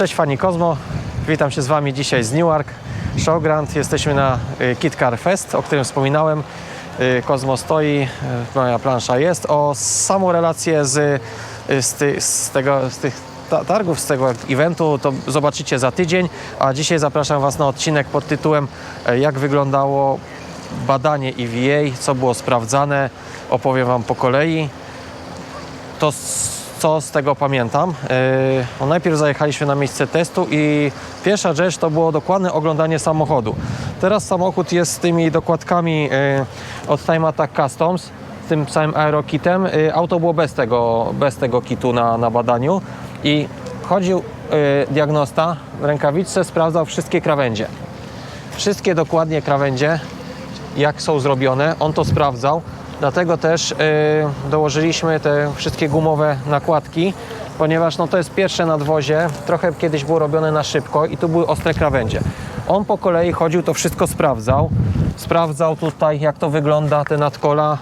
Cześć fani Kozmo, witam się z Wami dzisiaj z Newark Showground. Jesteśmy na y, Kit Car Fest, o którym wspominałem. Y, Kozmo stoi, y, moja plansza jest. O samą relację z, z, ty, z, tego, z tych ta- targów, z tego eventu to zobaczycie za tydzień, a dzisiaj zapraszam Was na odcinek pod tytułem Jak wyglądało badanie EVA, co było sprawdzane. Opowiem Wam po kolei to co z tego pamiętam. Yy, najpierw zajechaliśmy na miejsce testu i pierwsza rzecz to było dokładne oglądanie samochodu. Teraz samochód jest z tymi dokładkami yy, od Time Attack Customs, z tym całym aerokitem. Yy, auto było bez tego, bez tego kitu na, na badaniu i chodził yy, diagnosta w rękawiczce, sprawdzał wszystkie krawędzie. Wszystkie dokładnie krawędzie jak są zrobione. On to sprawdzał. Dlatego też y, dołożyliśmy te wszystkie gumowe nakładki, ponieważ no, to jest pierwsze nadwozie. Trochę kiedyś było robione na szybko i tu były ostre krawędzie. On po kolei chodził, to wszystko sprawdzał. Sprawdzał tutaj, jak to wygląda, te nadkola,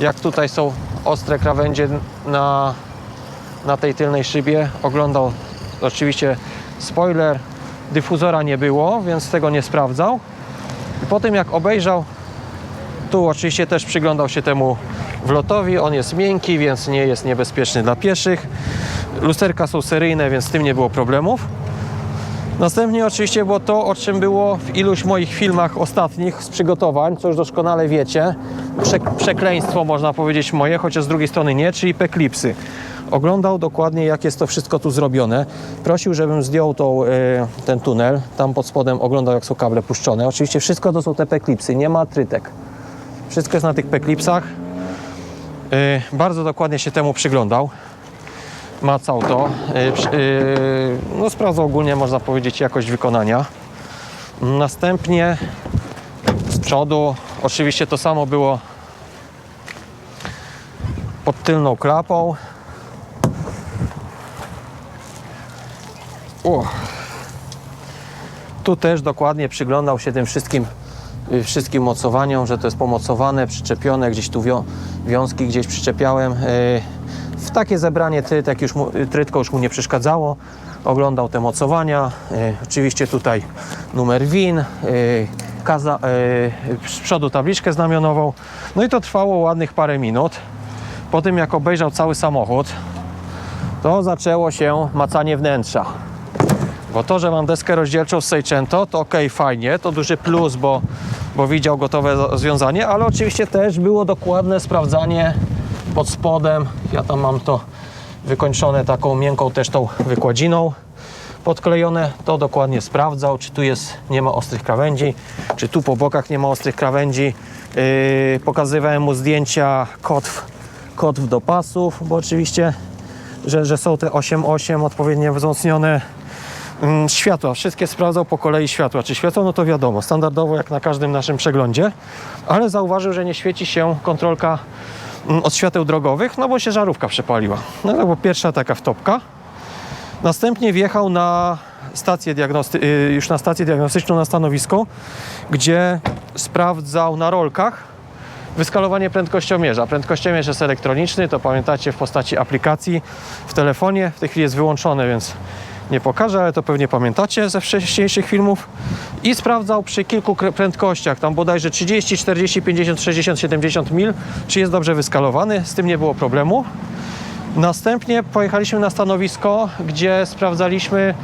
jak tutaj są ostre krawędzie na, na tej tylnej szybie. Oglądał oczywiście spoiler, dyfuzora nie było, więc tego nie sprawdzał. I po tym jak obejrzał, tu oczywiście też przyglądał się temu wlotowi. On jest miękki, więc nie jest niebezpieczny dla pieszych. Lusterka są seryjne, więc z tym nie było problemów. Następnie oczywiście było to, o czym było w iluś moich filmach ostatnich z przygotowań, co już doskonale wiecie. Prze przekleństwo można powiedzieć moje, chociaż z drugiej strony nie, czyli peklipsy. Oglądał dokładnie, jak jest to wszystko tu zrobione. Prosił, żebym zdjął tą, e, ten tunel. Tam pod spodem oglądał, jak są kable puszczone. Oczywiście wszystko to są te peklipsy, nie ma trytek. Wszystko jest na tych peklipsach. Yy, bardzo dokładnie się temu przyglądał. Macał to. Yy, yy, no, sprawdzał ogólnie, można powiedzieć, jakość wykonania. Następnie z przodu, oczywiście to samo było pod tylną klapą. O. Tu też dokładnie przyglądał się tym wszystkim, wszystkim mocowaniom, że to jest pomocowane, przyczepione, gdzieś tu wią, wiązki gdzieś przyczepiałem. Y, W takie zebranie trytek już mu, y, trytko już mu nie przeszkadzało. Oglądał te mocowania. Y, Oczywiście tutaj numer WIN, y, kaza, y, z przodu tabliczkę znamionową. No i to trwało ładnych parę minut. Po tym jak obejrzał cały samochód, to zaczęło się macanie wnętrza. Bo to, że mam deskę rozdzielczą z Seicento, to ok, fajnie, to duży plus, bo, bo widział gotowe rozwiązanie, ale oczywiście też było dokładne sprawdzanie pod spodem. Ja tam mam to wykończone taką miękką też tą wykładziną podklejone, to dokładnie sprawdzał, czy tu jest, nie ma ostrych krawędzi, czy tu po bokach nie ma ostrych krawędzi. Yy, pokazywałem mu zdjęcia kotw, kotw do pasów, bo oczywiście, że, że są te 8.8 odpowiednio wzmocnione Światła, wszystkie sprawdzał po kolei światła. Czy świecą? No to wiadomo, standardowo jak na każdym naszym przeglądzie, ale zauważył, że nie świeci się kontrolka mm, od świateł drogowych, no bo się żarówka przepaliła. No to była pierwsza taka wtopka. Następnie wjechał na stację diagnosty- y, już na stację diagnostyczną na stanowisko, gdzie sprawdzał na rolkach wyskalowanie prędkościomierza. Prędkościomierz jest elektroniczny, to pamiętacie w postaci aplikacji w telefonie. W tej chwili jest wyłączone, więc nie pokażę, ale to pewnie pamiętacie ze wcześniejszych filmów. I sprawdzał przy kilku prędkościach, tam bodajże 30, 40, 50, 60, 70 mil, czy jest dobrze wyskalowany. Z tym nie było problemu. Następnie pojechaliśmy na stanowisko, gdzie sprawdzaliśmy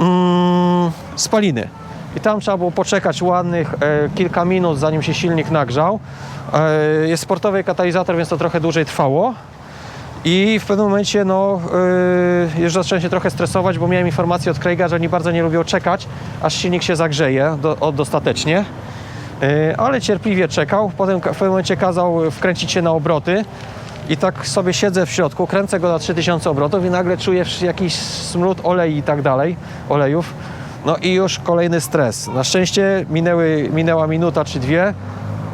mm, spaliny. I tam trzeba było poczekać ładnych e, kilka minut, zanim się silnik nagrzał. E, jest sportowy katalizator, więc to trochę dłużej trwało. I w pewnym momencie no, yy, już zacząłem się trochę stresować, bo miałem informację od Craiga, że oni bardzo nie lubią czekać, aż silnik się zagrzeje do, o, dostatecznie. Yy, ale cierpliwie czekał. Potem w pewnym momencie kazał wkręcić się na obroty. I tak sobie siedzę w środku, kręcę go na 3000 obrotów i nagle czuję jakiś smród olei i tak dalej, olejów. No i już kolejny stres. Na szczęście minęły, minęła minuta czy dwie,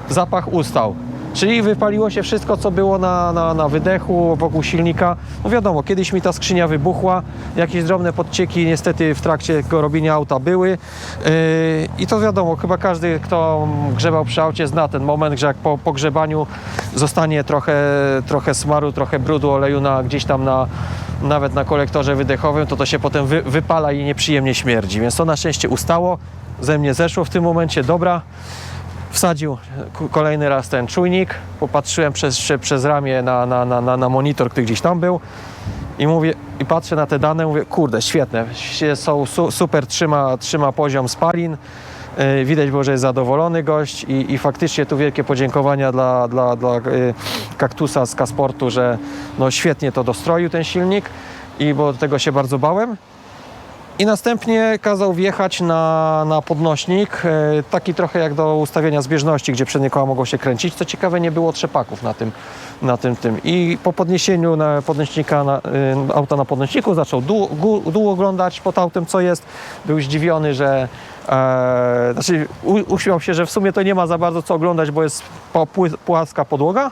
zapach ustał. Czyli wypaliło się wszystko, co było na, na, na wydechu, wokół silnika. No wiadomo, kiedyś mi ta skrzynia wybuchła, jakieś drobne podcieki niestety w trakcie robienia auta były. Yy, I to wiadomo, chyba każdy, kto grzebał przy aucie zna ten moment, że jak po pogrzebaniu zostanie trochę, trochę smaru, trochę brudu oleju na, gdzieś tam na, nawet na kolektorze wydechowym, to to się potem wy, wypala i nieprzyjemnie śmierdzi. Więc to na szczęście ustało, ze mnie zeszło w tym momencie, dobra. Wsadził kolejny raz ten czujnik, popatrzyłem przez, prze- przez ramię na, na, na, na, monitor, który gdzieś tam był. I mówię, i patrzę na te dane, mówię, kurde, świetne, są su, super, trzyma, trzyma poziom spalin, Yy, widać było, że jest zadowolony gość. I, i faktycznie tu wielkie podziękowania dla, dla, dla yy, Kaktusa z Kasportu, że no świetnie to dostroił ten silnik. I bo tego się bardzo bałem. I następnie kazał wjechać na, na podnośnik, e, taki trochę jak do ustawienia zbieżności, gdzie przednie koła mogą się kręcić. Co ciekawe, nie było trzepaków na tym, na tym, tym. I po podniesieniu na podnośnika, na, y, auta na podnośniku zaczął dół, dół oglądać pod autem, co jest. Był zdziwiony, że e, znaczy uśmiał się, że w sumie to nie ma za bardzo co oglądać, bo jest płaska podłoga.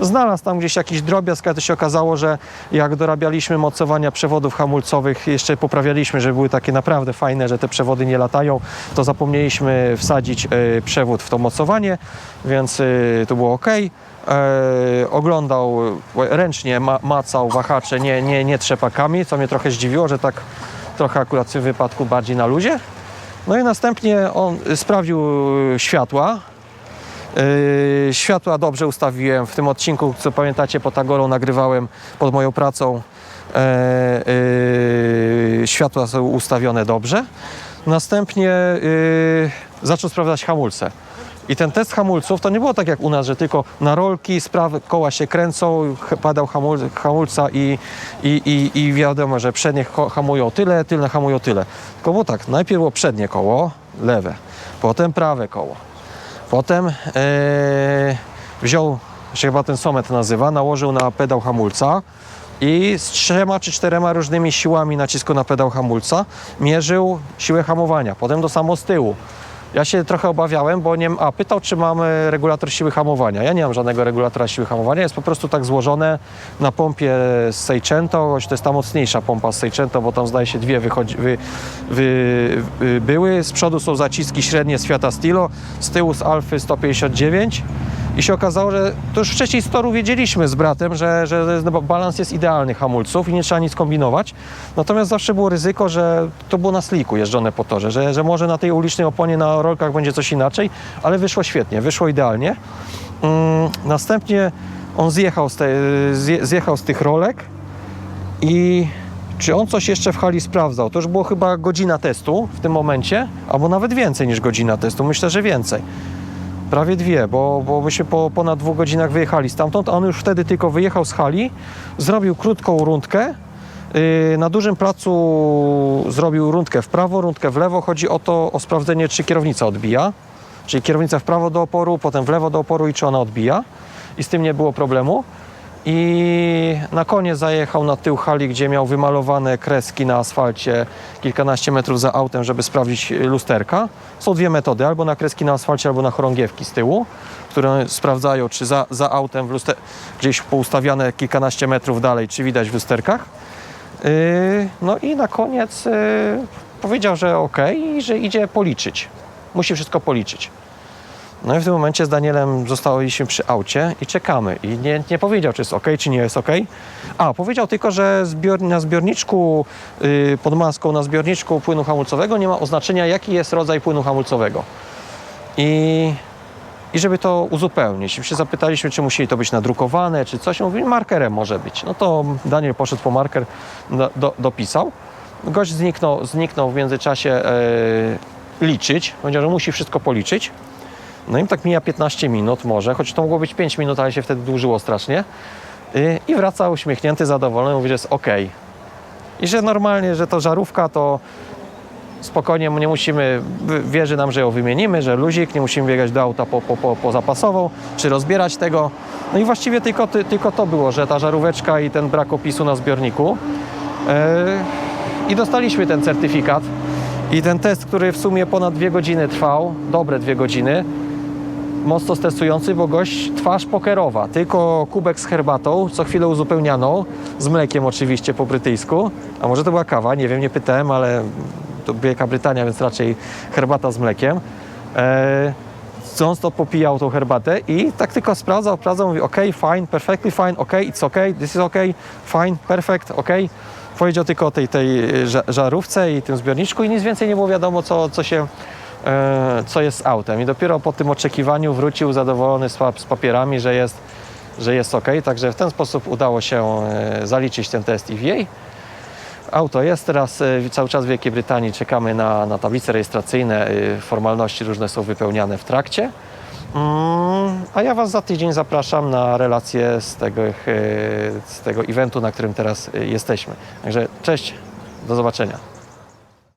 Znalazł tam gdzieś jakiś drobiazg, ale to się okazało, że jak dorabialiśmy mocowania przewodów hamulcowych, jeszcze poprawialiśmy, żeby były takie naprawdę fajne, że te przewody nie latają, to zapomnieliśmy wsadzić e, przewód w to mocowanie, więc e, to było ok. E, oglądał e, ręcznie, ma, macał wahacze, nie, nie, nie trzepakami, co mnie trochę zdziwiło, że tak trochę akurat w tym wypadku bardziej na luzie. No i następnie on sprawdził e, światła, Yy, światła dobrze ustawiłem. W tym odcinku, co pamiętacie, pod Agorą nagrywałem pod moją pracą. E, światła są ustawione dobrze. Następnie zaczął sprawdzać hamulce. I ten test hamulców to nie było tak jak u nas, że tylko na rolki, sprawy, koła się kręcą, padał hamul, hamulca i, i, i, i wiadomo, że przednie hamują tyle, tylne hamują tyle. Tylko było tak, najpierw było przednie koło, lewe, potem prawe koło, Potem e, wziął, się chyba ten somet nazywa, nałożył na pedał hamulca i z trzema czy czterema różnymi siłami nacisku na pedał hamulca mierzył siłę hamowania. Potem to samo z tyłu. Ja się trochę obawiałem, bo nie, a pytał, czy mamy regulator siły hamowania. Ja nie mam żadnego regulatora siły hamowania, jest po prostu tak złożone na pompie z Seicento, choć to jest ta mocniejsza pompa z Seicento, bo tam zdaje się dwie wychodzi, wy, wy, wy, były. Z przodu są zaciski średnie z Fiata Stilo, z tyłu z Alfy 159 i się okazało, że to już wcześniej z toru wiedzieliśmy z bratem, że, że no, balans jest idealny hamulców i nie trzeba nic kombinować. Natomiast zawsze było ryzyko, że to było na sliku jeżdżone po torze, że, że może na tej ulicznej oponie na rolkach będzie coś inaczej, ale wyszło świetnie, wyszło idealnie. Mm, następnie on zjechał z, te, zje, zjechał z tych rolek i czy on coś jeszcze w hali sprawdzał? To już było chyba godzina testu w tym momencie, albo nawet więcej niż godzina testu. Myślę, że więcej. Prawie dwie, bo, bo myśmy po ponad dwóch godzinach wyjechali stamtąd, on już wtedy tylko wyjechał z hali, zrobił krótką rundkę. Yy, Na dużym placu zrobił rundkę w prawo, rundkę w lewo. Chodzi o to, o sprawdzenie, czy kierownica odbija. Czyli kierownica w prawo do oporu, potem w lewo do oporu i czy ona odbija. I z tym nie było problemu. I na koniec zajechał na tył hali, gdzie miał wymalowane kreski na asfalcie kilkanaście metrów za autem, żeby sprawdzić lusterka. Są dwie metody, albo na kreski na asfalcie, albo na chorągiewki z tyłu, które sprawdzają, czy za, za autem w luster- gdzieś poustawiane kilkanaście metrów dalej, czy widać w lusterkach. Yy, no i na koniec yy, powiedział, że ok i że idzie policzyć. Musi wszystko policzyć. No i w tym momencie z Danielem zostaliśmy przy aucie i czekamy. I nie, nie powiedział, czy jest ok, czy nie jest ok. A, powiedział tylko, że zbior, na zbiorniczku, yy, pod maską na zbiorniczku płynu hamulcowego nie ma oznaczenia, jaki jest rodzaj płynu hamulcowego. I, i żeby to uzupełnić. Się zapytaliśmy, czy musi to być nadrukowane, czy coś. On Mówi, markerem może być. No to Daniel poszedł po marker, do, do, dopisał. Gość zniknął, zniknął w międzyczasie e, liczyć. Powiedział, że musi wszystko policzyć. No i tak mija 15 minut może, choć to mogło być 5 minut, ale się wtedy dłużyło strasznie. Y, I wraca uśmiechnięty, zadowolony, mówi, że jest ok. I że normalnie, że to żarówka, to spokojnie nie musimy, wierzy nam, że ją wymienimy, że luzik, nie musimy biegać do auta po, po, po, po zapasową, czy rozbierać tego. No i właściwie tylko, ty, tylko to było, że ta żaróweczka i ten brak opisu na zbiorniku. Yy, I dostaliśmy ten certyfikat. I ten test, który w sumie ponad dwie godziny trwał, dobre dwie godziny, mocno stresujący, bo gość twarz pokerowa, tylko kubek z herbatą, co chwilę uzupełnianą, z mlekiem oczywiście po brytyjsku, a może to była kawa, nie wiem, nie pytałem, ale to Wielka Brytania, więc raczej herbata z mlekiem. E, popijał tą herbatę i tak tylko sprawdzał, sprawdzał, mówi ok, fine, perfectly fine, ok, it's ok, this is ok, fine, perfect, ok. Powiedział tylko o tej, tej ża- żarówce i tym zbiorniczku i nic więcej nie było wiadomo, co, co się, co jest z autem. I dopiero po tym oczekiwaniu wrócił zadowolony z, pa- z papierami, że jest, że jest ok. Także w ten sposób udało się e, zaliczyć ten test EVA. Auto jest teraz e, cały czas w Wielkiej Brytanii. Czekamy na, na tablice rejestracyjne. e, Formalności różne są wypełniane w trakcie. Mm, A ja Was za tydzień zapraszam na relację z tego, e, z tego eventu, na którym teraz e, jesteśmy. Także cześć, do zobaczenia.